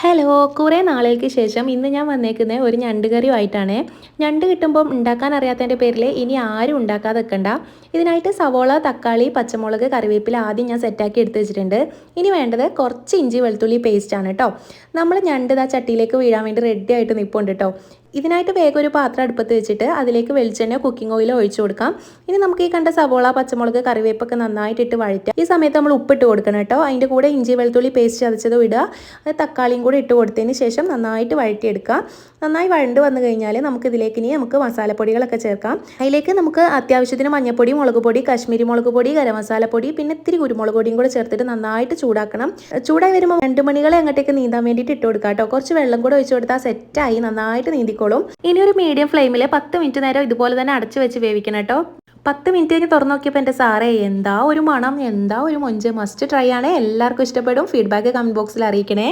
Hello കുറേ നാളുകൾക്ക് ശേഷം ഇന്ന് ഞാൻ വന്നേക്കുന്നത് ഒരു ഞണ്ട് കറിയുമായിട്ടാണ് ഞണ്ട് കിട്ടുമ്പം ഉണ്ടാക്കാൻ അറിയാത്തതിന്റെ പേരിൽ ഇനി ആരും ഉണ്ടാക്കാതെ വെക്കണ്ട ഇതിനായിട്ട് സവോള തക്കാളി പച്ചമുളക് കറിവേപ്പില ആദ്യം ഞാൻ സെറ്റാക്കി എടുത്ത് വെച്ചിട്ടുണ്ട്. ഇനി വേണ്ടത് കുറച്ച് ഇഞ്ചി വെളുത്തുള്ളി പേസ്റ്റാണ് കേട്ടോ നമ്മൾ ഞണ്ട് ആ ചട്ടിയിലേക്ക് വീഴാൻ വേണ്ടി റെഡി ആയിട്ട് നിൽപ്പുണ്ട് കേട്ടോ ഇതിനായിട്ട് വേഗം ഒരു പാത്രം അടുപ്പത്ത് വെച്ചിട്ട് അതിലേക്ക് വെളിച്ചെണ്ണ കുക്കിംഗ് ഓയിൽ ഒഴിച്ചു കൊടുക്കാം. ഇനി നമുക്ക് ഈ കണ്ട സവോള പച്ചമുളക് കറിവേപ്പൊക്കെ നന്നായിട്ട് ഇട്ട് വഴറ്റുക ഈ സമയത്ത് നമ്മൾ ഉപ്പിട്ട് കൊടുക്കണം കേട്ടോ. അതിന്റെ കൂടെ ഇഞ്ചി വെളുത്തുള്ളി പേസ്റ്റ് ചതച്ചതും ഇടുക. തക്കാളിയും കൂടെ ഇട്ട് കൊടുത്തതിന് ശേഷം നന്നായിട്ട് വഴറ്റിയെടുക്കുക നന്നായി വഴണ്ട് വന്നു കഴിഞ്ഞാൽ നമുക്ക് ഇതിലേക്ക് ഇനി നമുക്ക് മസാലപ്പൊടികളൊക്കെ ചേർക്കാം. അതിലേക്ക് നമുക്ക് അത്യാവശ്യത്തിന് മഞ്ഞൾപ്പൊടി മുളക് പൊടി കാശ്മീരി മുളക് പൊടി ഗരം മസാലപ്പൊടി പിന്നെ ഇത്തിരി കുരുമുളക് പൊടിയും കൂടെ ചേർത്തിട്ട് നന്നായിട്ട് ചൂടാക്കണം. ചൂടായി വരുമ്പോൾ രണ്ട് മണികളെ അങ്ങോട്ടേക്ക് നീന്താൻ വേണ്ടിയിട്ട് ഇട്ട് കൊടുക്കാം കേട്ടോ. കുറച്ച് വെള്ളം കൂടെ ഒഴിച്ചു കൊടുത്താൽ സെറ്റായി നന്നായിട്ട് നീന്തിക്കോളും. ഇനി ഒരു മീഡിയം ഫ്ലെയിമിൽ പത്ത് മിനിറ്റ് നേരം ഇതുപോലെ തന്നെ അടച്ചു വെച്ച് വേവിക്കണം കേട്ടോ. പത്ത് മിനിറ്റ് കഴിഞ്ഞ് തുറന്നു നോക്കിയപ്പോൾ എന്റെ സാറേ എന്താ ഒരു മണം? എന്താ ഒരു മൊഞ്ച്? മസ്റ്റ് ട്രൈ ആണ്. എല്ലാവർക്കും ഇഷ്ടപ്പെടും. ഫീഡ്ബാക്ക് കമന്റ് ബോക്സിൽ അറിയിക്കണേ.